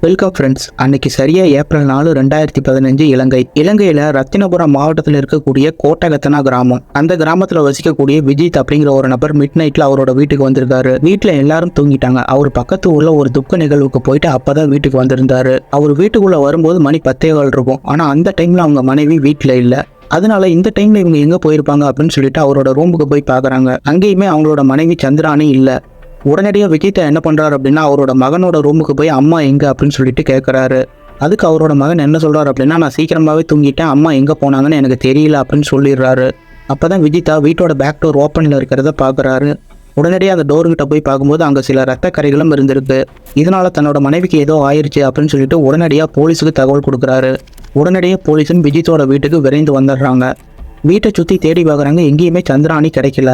Welcome friends அன்னைக்கு சரியாக April நாலு ரெண்டாயிரத்தி பதினஞ்சு இலங்கை. இலங்கையில் ரத்தினபுரம் மாவட்டத்தில் இருக்கக்கூடிய கோட்டகத்தனா கிராமம். அந்த கிராமத்தில் வசிக்கக்கூடிய விஜித் அப்படிங்கிற ஒரு நபர் மிட் நைட்டில் அவரோட வீட்டுக்கு வந்திருக்காரு. வீட்டில் எல்லாரும் தூங்கிட்டாங்க. அவர் பக்கத்து ஊர்ல ஒரு துக்க நிகழ்வுக்கு போயிட்டு அப்பதான் வீட்டுக்கு வந்திருந்தாரு. அவர் வீட்டுக்குள்ள வரும்போது மணி பத்தே கால் இருக்கும். ஆனால் அந்த டைம்ல அவங்க மனைவி வீட்டில் இல்லை. அதனால இந்த டைம்ல இவங்க எங்க போயிருப்பாங்க அப்படின்னு சொல்லிட்டு அவரோட ரூமுக்கு போய் பாக்குறாங்க. அங்கேயுமே அவங்களோட மனைவி சந்திரானி இல்ல. உடனடியாக விஜித்தை என்ன பண்ணுறாரு அப்படின்னா அவரோட மகனோட ரூமுக்கு போய் அம்மா எங்கே? அப்படின்னு சொல்லிட்டு கேட்குறாரு அதுக்கு அவரோட மகன் என்ன சொல்கிறார் அப்படின்னா நான் சீக்கிரமாகவே தூங்கிட்டேன். அம்மா எங்கே போனாங்கன்னு எனக்கு தெரியல அப்படின்னு சொல்லிடுறாரு. அப்போ தான் விஜிதா வீட்டோட பேக் டோர் ஓப்பனில் இருக்கிறத பார்க்குறாரு உடனடியாக அந்த டோர்கிட்ட போய் பார்க்கும்போது அங்கே சில ரத்த கரைகளும் இருந்திருக்கு. இதனால தன்னோட மனைவிக்கு ஏதோ ஆயிடுச்சு அப்படின்னு சொல்லிட்டு உடனடியாக போலீஸுக்கு தகவல் கொடுக்குறாரு. உடனடியாக போலீஸும் விஜித்தோட வீட்டுக்கு விரைந்து வந்துடுறாங்க. வீட்டை சுற்றி தேடி பார்க்குறாங்க எங்கேயுமே சந்திராணி கிடைக்கல.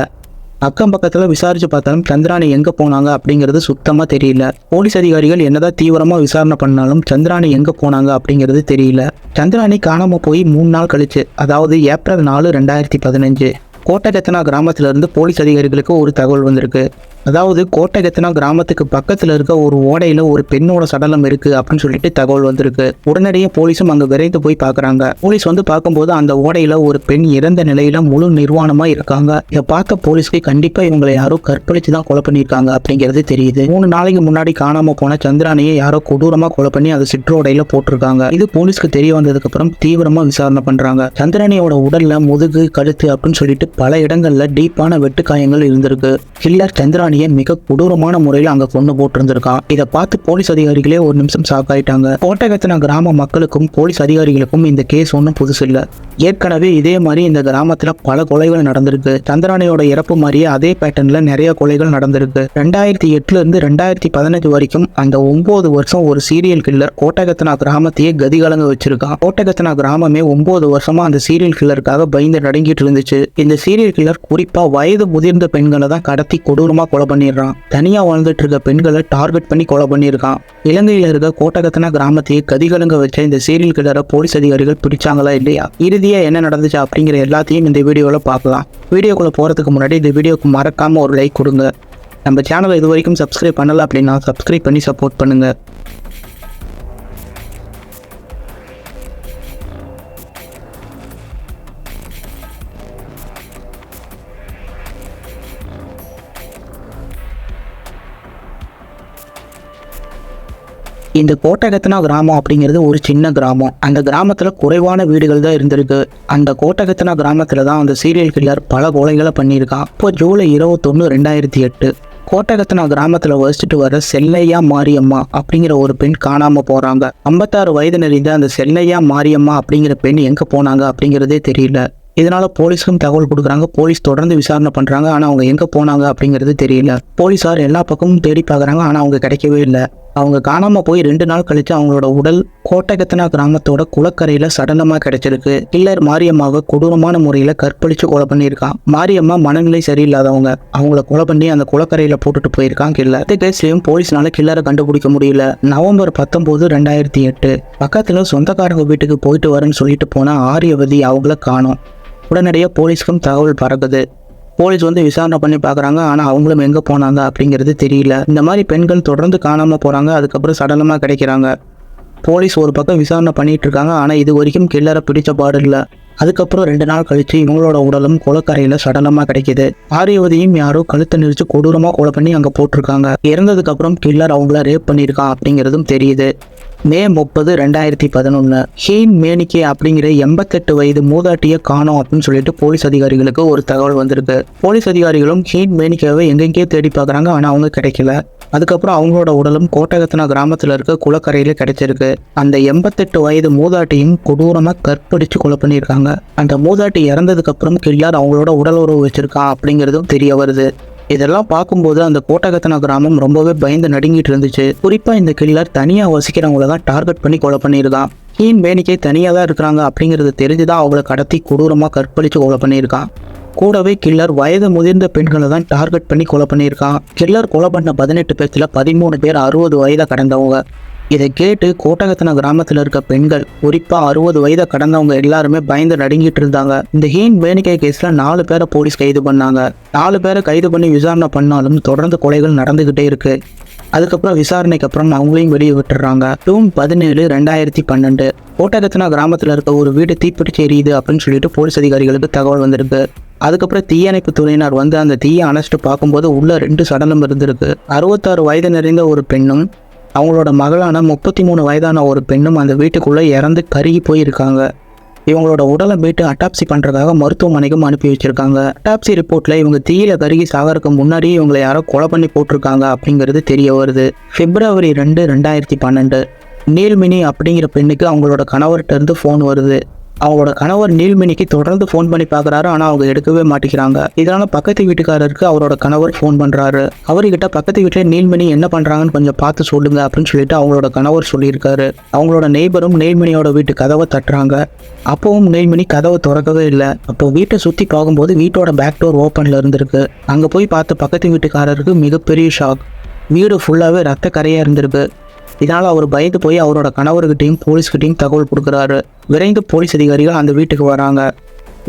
அக்கம் பக்கத்தில் விசாரிச்சு பார்த்தாலும் சந்திராணி எங்கே போனாங்க அப்படிங்கிறது சுத்தமாக தெரியல. போலீஸ் அதிகாரிகள் என்னதான் தீவிரமாக விசாரணை பண்ணாலும் சந்திராணி எங்கே போனாங்க அப்படிங்கிறது தெரியல. சந்திராணி காணாமல் போய் மூணு நாள் கழிச்சு அதாவது ஏப்ரல் நாலு ரெண்டாயிரத்தி பதினஞ்சு. கோட்டகத்தனா கிராமத்திலிருந்து போலீஸ் அதிகாரிகளுக்கு ஒரு தகவல் வந்திருக்கு. அதாவது கோட்டகத்தனா கிராமத்துக்கு பக்கத்தில் இருக்க ஒரு ஓடையில் ஒரு பெண்ணோட சடலம் இருக்கு அப்படின்னு சொல்லிட்டு தகவல் வந்திருக்கு. உடனடியே போலீஸும் அங்கே விரைந்து போய் பார்க்குறாங்க போலீஸ் வந்து பார்க்கும்போது அந்த ஓடையில் ஒரு பெண் இறந்த நிலையில் முழு நிர்வாணமாக இருக்காங்க. இதை பார்த்த போலீஸ்க்கு கண்டிப்பாக இவங்களை யாரோ கற்பழித்து தான் கொலை பண்ணியிருக்காங்க அப்படிங்கிறது தெரியுது. மூணு நாளைக்கு முன்னாடி காணாமல் போன சந்திரானியை யாரோ கொடூரமாக கொலை பண்ணி அதை சிற்றோடையில் போட்டிருக்காங்க. இது போலீஸ்க்கு தெரிய வந்ததுக்கப்புறம் தீவிரமாக விசாரணை பண்ணுறாங்க சந்திரானியோட உடலில் முதுகு கழுத்து அப்படின்னு சொல்லிட்டு பல இடங்களில் டீப்பான வெட்டுக்காயங்கள் இருந்திருக்கு. கில்லர் சந்திராணியை மிக கொடூரமான முறையில் அங்க கொண்டு போட்டிருந்திருக்கான். இதை பார்த்து போலீஸ் அதிகாரிகளே ஒரு நிமிஷம் ஷாக் ஆயிட்டாங்க. கோட்டகத்தின கிராம மக்களுக்கும் போலீஸ் அதிகாரிகளுக்கும் இந்த கேஸ் ஒன்றும் புதுசு இல்லை. ஏற்கனவே இதே மாதிரி இந்த கிராமத்தில் பல கொலைகள் நடந்திருக்கு. சந்திராணியோட இறப்பு மாதிரியே அதே பேட்டர்ன்ல நிறைய கொலைகள் நடந்திருக்கு. ரெண்டாயிரத்தி எட்டுல இருந்து ரெண்டாயிரத்தி பதினஞ்சு வரைக்கும் அந்த ஒன்பது வருஷம் ஒரு சீரியல் கில்லர் கோட்டகத்தனா கிராமத்தையே கதி கலங்க வச்சிருக்கான். கோட்டகத்தனா கிராமமே ஒன்பது வருஷமா அந்த சீரியல் கில்லருக்காக பயந்து நடுங்கிட்டு இருந்துச்சு. இந்த சீரியல் கில்லர் குறிப்பா வயது முதிர்ந்த பெண்களை தான் கடத்தி கொடூரமா கொலை பண்ணிடுறான். தனியா வாழ்ந்துட்டு இருக்க பெண்களை டார்கெட் பண்ணி கொலை பண்ணியிருக்கான். இலங்கையில இருக்க கோட்டகத்தனா கிராமத்தையே கதிகலங்க வச்ச இந்த சீரியல் கில்லரை போலீஸ் அதிகாரிகள் பிடிச்சாங்களா இல்லையா? இறுதியா என்ன நடந்துச்சு அப்படிங்கிற எல்லாத்தையும் இந்த வீடியோல பார்க்கலாம். வீடியோக்குள்ள போறதுக்கு முன்னாடி இந்த வீடியோக்கு மறக்காம ஒரு லைக் கொடுங்க. நம்ம சேனலை இது வரைக்கும் சப்ஸ்கிரைப் பண்ணல அப்படின்னா சப்ஸ்கிரைப் பண்ணி சப்போர்ட் பண்ணுங்க. இந்த கோட்டகத்தினா கிராமம் அப்படிங்கிறது ஒரு சின்ன கிராமம். அந்த கிராமத்தில் குறைவான வீடுகள் தான் இருந்திருக்கு. அந்த கோட்டகத்தினா கிராமத்தில் தான் அந்த சீரியல் கில்லர் பல கொலைகளை பண்ணியிருக்கான் இப்போ ஜூலை இருபத்தொன்று ரெண்டாயிரத்தி எட்டு. கோட்டகத்தினா கிராமத்தில் வசிச்சுட்டு வர செல்லையா மாரியம்மா அப்படிங்கிற ஒரு பெண் காணாமல் போகிறாங்க ஐம்பத்தாறு வயது நிறைந்த அந்த செல்லையா மாரியம்மா அப்படிங்கிற பெண் எங்கே போனாங்க அப்படிங்கிறதே தெரியல. இதனால போலீஸ்க்கும் தகவல் கொடுக்குறாங்க. போலீஸ் தொடர்ந்து விசாரணை பண்றாங்க. ஆனா அவங்க எங்க போனாங்க அப்படிங்கிறது தெரியல. போலீஸார் எல்லா பக்கமும் தேடி பார்க்குறாங்க. ஆனா அவங்க கிடைக்கவே இல்லை. அவங்க காணாமல் போய் ரெண்டு நாள் கழித்து அவங்களோட உடல் கோட்டகத்தனா கிராமத்தோட குளக்கரையில் சடலமாக கிடைச்சிருக்கு. கில்லர் மாரியம்மாவை கொடூரமான முறையில் கற்பழித்து கொலை பண்ணியிருக்கான் மாரியம்மா மனநிலை சரியில்லாதவங்க. அவங்கள கொலை பண்ணி அந்த குளக்கரையில் போட்டுட்டு போயிருக்கான் கில்லர். இந்த கேஸ்லையும் போலீஸ்னால கில்லரை கண்டுபிடிக்க முடியல. நவம்பர் பத்தொம்போது ரெண்டாயிரத்தி எட்டு. பக்கத்தில் சொந்தக்காரங்க வீட்டுக்கு போயிட்டு வரேன்னு சொல்லிட்டு போனால் ஆரியவதி அவங்கள காணோம். உடனடியாக போலீஸ்க்கும் தகவல் பறக்குது. போலீஸ் வந்து விசாரணை பண்ணி பார்க்குறாங்க. ஆனால் அவங்களும் எங்கே போனாங்க அப்படிங்கிறது தெரியல. இந்த மாதிரி பெண்கள் தொடர்ந்து காணாமல் போகிறாங்க அதுக்கப்புறம் சடலமாக கிடைக்கிறாங்க. போலீஸ் ஒரு பக்கம் விசாரணை பண்ணிட்டு இருக்காங்க. ஆனால் இது வரைக்கும் கில்லரை பிடிச்ச பாடு இல்லை. அதுக்கப்புறம் ரெண்டு நாள் கழிச்சு இவங்களோட உடலும் குளக்கரையில் சடலமாக கிடைக்கிது. ஆரியவதியும் யாரோ கழுத்தை நெரிச்சு கொடூரமாக கொலை பண்ணி அங்கே போட்டிருக்காங்க. இறந்ததுக்கப்புறம் கில்லர் அவங்கள ரேப் பண்ணியிருக்கான் அப்படிங்கிறதும் தெரியுது. மே முப்பது ரெண்டாயிரத்தி பதினொன்று ஹீன் மேனிக்கே அப்படிங்கிற எண்பத்தெட்டு வயது மூதாட்டியை காணோம் அப்படின்னு சொல்லிட்டு போலீஸ் அதிகாரிகளுக்கு ஒரு தகவல் வந்திருக்கு. போலீஸ் அதிகாரிகளும் ஹீன் மேனிக்காவை எங்கெங்கேயோ தேடி பார்க்குறாங்க ஆனால் அவங்க கிடைக்கல. அதுக்கப்புறம் அவங்களோட உடலும் கோட்டகத்தனா கிராமத்தில் இருக்க குளக்கரையில் கிடைச்சிருக்கு. அந்த எண்பத்தெட்டு வயது மூதாட்டியும் கொடூரமாக கற்பழிச்சு கொலை பண்ணியிருக்காங்க. அந்த மூதாட்டி இறந்ததுக்கப்புறம் அப்புறம் அவங்களோட உடல் உறவு வச்சிருக்கா அப்படிங்கிறதும் தெரிய வருது. இதெல்லாம் பார்க்கும்போது அந்த கோட்டகத்தன கிராமம் ரொம்பவே பயந்து நடுங்கிட்டு இருந்துச்சு. குறிப்பாக இந்த கில்லர் தனியாக வசிக்கிறவங்கள தான் டார்கெட் பண்ணி கொலை பண்ணியிருந்தான் ஹீன் வேணிக்கை தனியாக தான் இருக்கிறாங்க அப்படிங்கிறது தெரிஞ்சு தான் கடத்தி கொடூரமாக கற்பழிச்சு கொலை பண்ணியிருக்கான். கூடவே கில்லர் வயது முதிர்ந்த பெண்களை தான் டார்கெட் பண்ணி கொலை பண்ணியிருக்கான். கில்லர் கொலை பண்ண பதினெட்டு பேர்த்தில் பதிமூணு பேர் அறுபது வயதை கடந்தவங்க. இதை கேட்டு கோட்டகத்தன கிராமத்தில் இருக்க பெண்கள் குறிப்பா அறுபது வயதை கடந்தவங்க எல்லாருமே பயந்து நடுங்கிட்டு இருந்தாங்க. இந்த ஹீன் வேணிக்கை கேஸ்ல நாலு பேரை போலீஸ் கைது பண்ணாங்க. நாலு பேரை கைது பண்ணி விசாரணை பண்ணாலும் தொடர்ந்து கொலைகள் நடந்துகிட்டே இருக்கு. அதுக்கப்புறம் விசாரணைக்கு அப்புறம் அவங்களையும் வெளியே விட்டுறாங்க. ஜூன் பதினேழு ரெண்டாயிரத்தி பன்னெண்டு. கோட்டகத்தனா கிராமத்தில் இருக்க ஒரு வீடு தீப்பிடிச்சு எரியுது அப்படின்னு சொல்லிட்டு போலீஸ் அதிகாரிகளுக்கு தகவல் வந்திருக்கு. அதுக்கப்புறம் தீயணைப்பு துறையினர் வந்து அந்த தீயை அணைச்சிட்டு பார்க்கும்போது உள்ள ரெண்டு சடலம் இருந்திருக்கு. அறுபத்தாறு வயது நிறைந்த ஒரு பெண்ணும் அவங்களோட மகளான முப்பத்தி மூணு வயதான ஒரு பெண்ணும் அந்த வீட்டுக்குள்ளே இறந்து கருகி போயிருக்காங்க. இவங்களோட உடலை மீட்டு அட்டாப்சி பண்ணுறதுக்காக மருத்துவமனைக்கும் அனுப்பி வச்சுருக்காங்க. அட்டாப்சி ரிப்போர்ட்டில் இவங்க தீயில கருகி சாகறதுக்கு முன்னாடியே இவங்களை யாரோ கொலை பண்ணி போட்டிருக்காங்க அப்படிங்கிறது தெரிய வருது. பிப்ரவரி ரெண்டு ரெண்டாயிரத்தி பன்னெண்டு. நீல்மினி அப்படிங்கிற பெண்ணுக்கு அவங்களோட கணவர்கிட்ட இருந்து ஃபோன் வருது. அவங்களோட கணவர் நீல்மணிக்கு தொடர்ந்து ஃபோன் பண்ணி பார்க்குறாரு. ஆனால் அவங்க எடுக்கவே மாட்டேங்கிறாங்க. இதனால பக்கத்து வீட்டுக்காரருக்கு அவரோட கணவர் ஃபோன் பண்ணுறாரு அவர்கிட்ட பக்கத்து வீட்டில் நீல்மணி என்ன பண்ணுறாங்கன்னு கொஞ்சம் பார்த்து சொல்லுங்க அப்படின்னு சொல்லிட்டு அவங்களோட கணவர் சொல்லியிருக்காரு. அவங்களோட நெய்பரும் நெய்மணியோட வீட்டு கதவை தட்டுறாங்க. அப்பவும் நெய்மணி கதவை திறக்கவே இல்லை. அப்போ வீட்டை சுற்றி பார்க்கும்போது வீட்டோட பேக் டோர் ஓப்பனில் இருந்திருக்கு. அங்கே போய் பார்த்த பக்கத்து வீட்டுக்காரருக்கு மிகப்பெரிய ஷாக் வீடு ஃபுல்லாகவே ரத்த கரையாக இருந்திருக்கு. இதனால் அவர் பயந்து போய் அவரோட கணவர்கிட்டையும் போலீஸ்கிட்டையும் தகவல் கொடுக்குறாரு. விரைந்து போலீஸ் அதிகாரிகள் அந்த வீட்டுக்கு வராங்க.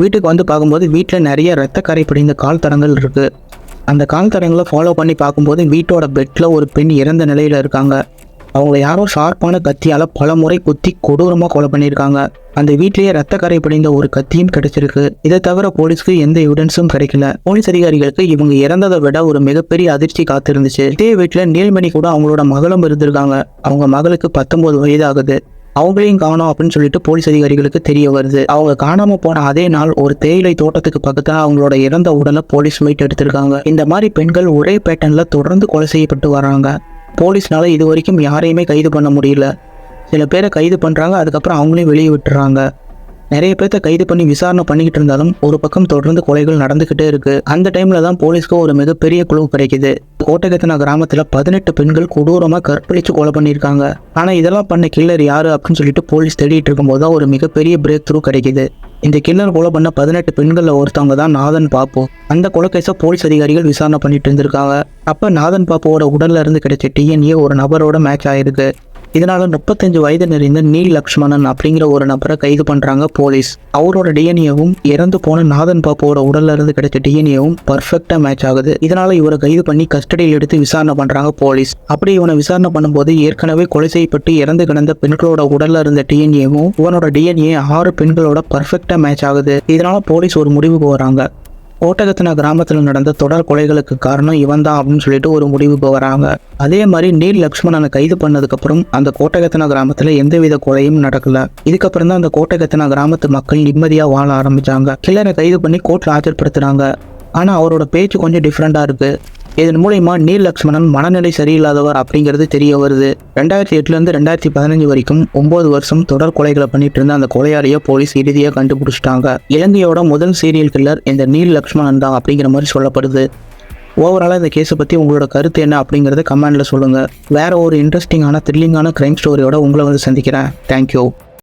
வீட்டுக்கு வந்து பார்க்கும்போது வீட்டில் நிறைய ரத்த கரை படிந்த கால் தடங்கள் இருக்குது அந்த கால் தடங்களை ஃபாலோ பண்ணி பார்க்கும்போது வீட்டோட பெட்டில் ஒரு பெண் இறந்த நிலையில் இருக்காங்க. அவங்கள யாரோ ஷார்ப்பான கத்தியால் பல முறை குத்தி கொடூரமாக கொலை பண்ணியிருக்காங்க. அந்த வீட்டிலேயே ரத்த கரை படிந்த ஒரு கத்தியும் கிடைச்சிருக்கு. இதை தவிர போலீஸ்க்கு எந்த எவிடன்ஸும் கிடைக்கல. போலீஸ் அதிகாரிகளுக்கு இவங்க இறந்ததை விட ஒரு மிகப்பெரிய அதிர்ச்சி காத்திருந்துச்சு. இதே வீட்டில் நீல்மணி கூட அவங்களோட மகளும் இருந்திருக்காங்க. அவங்க மகளுக்கு பத்தொன்பது வயது ஆகுது அவங்களையும் காணோம் அப்படின்னு சொல்லிட்டு போலீஸ் அதிகாரிகளுக்கு தெரிய வருது. அவங்க காணாம போன அதே நாள் ஒரு தேயிலை தோட்டத்துக்கு பக்கத்துல அவங்களோட இறந்த உடலை போலீஸ் மீட் எடுத்திருக்காங்க. இந்த மாதிரி பெண்கள் ஒரே பேட்டர்ன்ல தொடர்ந்து கொலை செய்யப்பட்டு வராங்க. போலீஸ்னால இது வரைக்கும் யாரையுமே கைது பண்ண முடியல. சில பேரை கைது பண்ணுறாங்க அதுக்கப்புறம் அவங்களையும் வெளியே விட்டுறாங்க. நிறைய பேர்த்த கைது பண்ணி விசாரணை பண்ணிக்கிட்டு இருந்தாலும் ஒரு பக்கம் தொடர்ந்து கொலைகள் நடந்துக்கிட்டே இருக்கு. அந்த டைம்ல தான் போலீஸ்க்கு ஒரு மிகப்பெரிய குழு கிடைக்குது. கோட்டகத்தனா கிராமத்தில் பதினெட்டு பெண்கள் கொடூரமாக கற்பழிச்சு கொலை பண்ணியிருக்காங்க. ஆனால் இதெல்லாம் பண்ண கில்லர் யாரு அப்படின்னு சொல்லிட்டு போலீஸ் தேடிட்டு இருக்கும்போது தான் ஒரு மிகப்பெரிய பிரேக் த்ரூ கிடைக்குது. இந்த கில்லர் கொலை பண்ண பதினெட்டு பெண்களில் ஒருத்தவங்க தான் நாதன் பாப்பு. அந்த கொலைக்கேசை போலீஸ் அதிகாரிகள் விசாரணை பண்ணிட்டு இருந்திருக்காங்க. அப்போ நாதன் பாப்புவோட உடல்ல இருந்து கிடைச்ச டிஎன்ஏ ஒரு நபரோட மேட்ச் ஆயிருக்கு. இதனால முப்பத்தஞ்சு வயது நிறைந்த நீல் லக்ஷ்மணன் அப்படிங்கிற ஒரு நபரை கைது பண்றாங்க போலீஸ். அவரோட டிஎன்ஏவும் இறந்து போன நாதன் பாப்போட உடல்ல இருந்து கிடைச்ச டிஎன்ஏவும் பர்ஃபெக்டா மேட்ச் ஆகுது. இதனால இவரை கைது பண்ணி கஸ்டடியில் எடுத்து விசாரணை பண்றாங்க போலீஸ். அப்படி இவனை விசாரணை பண்ணும்போது ஏற்கனவே கொலை செய்யப்பட்டு இறந்து கிடந்த பெண்களோட உடல்ல இருந்த டிஎன்ஏவும் இவனோட டிஎன்ஏ ஆறு பெண்களோட பர்ஃபெக்டா மேட்ச் ஆகுது. இதனால போலீஸ் ஒரு முடிவுக்கு வராங்க. கோட்டகத்தின கிராமத்தில் நடந்த தொடர் கொலைகளுக்கு காரணம் இவன் தான் அப்படின்னு சொல்லிட்டு ஒரு முடிவுக்கு வராங்க. அதே மாதிரி நீல் லக்ஷ்மணனை கைது பண்ணதுக்கப்புறம் அந்த கோட்டகத்தின கிராமத்தில் எந்தவித கொலையும் நடக்கல. இதுக்கப்புறம் தான் அந்த கோட்டகத்தின கிராமத்து மக்கள் நிம்மதியாக வாழ ஆரம்பிச்சாங்க. கில்லரை கைது பண்ணி கோர்ட்டில் ஆஜர்படுத்துகிறாங்க ஆனால் அவரோட பேச்சு கொஞ்சம் டிஃப்ரெண்ட்டாக இருக்குது இதன் மூலயமா நீல் லக்ஷ்மணன் மனநிலை சரியில்லாதவர் அப்படிங்கிறது தெரிய வருது. ரெண்டாயிரத்தி எட்டுலேருந்து ரெண்டாயிரத்தி பதினஞ்சு வரைக்கும் ஒன்பது வருஷம் தொடர் கொலைகளை பண்ணிட்டு இருந்த அந்த கொலையாளியை போலீஸ் இறுதியாக கண்டுபிடிச்சிட்டாங்க. இலங்கையோட முதல் சீரியல் கில்லர் இந்த நீல் லக்ஷ்மணன் தான் அப்படிங்கிற மாதிரி சொல்லப்படுது. ஓவராலாக இந்த கேஸை பற்றி உங்களோட கருத்து என்ன அப்படிங்கிறத கமெண்டில் சொல்லுங்கள் வேற ஒரு இன்ட்ரெஸ்டிங்கான த்ரில்லிங்கான க்ரைம் ஸ்டோரியோட உங்களை வந்து சந்திக்கிறேன். தேங்க்யூ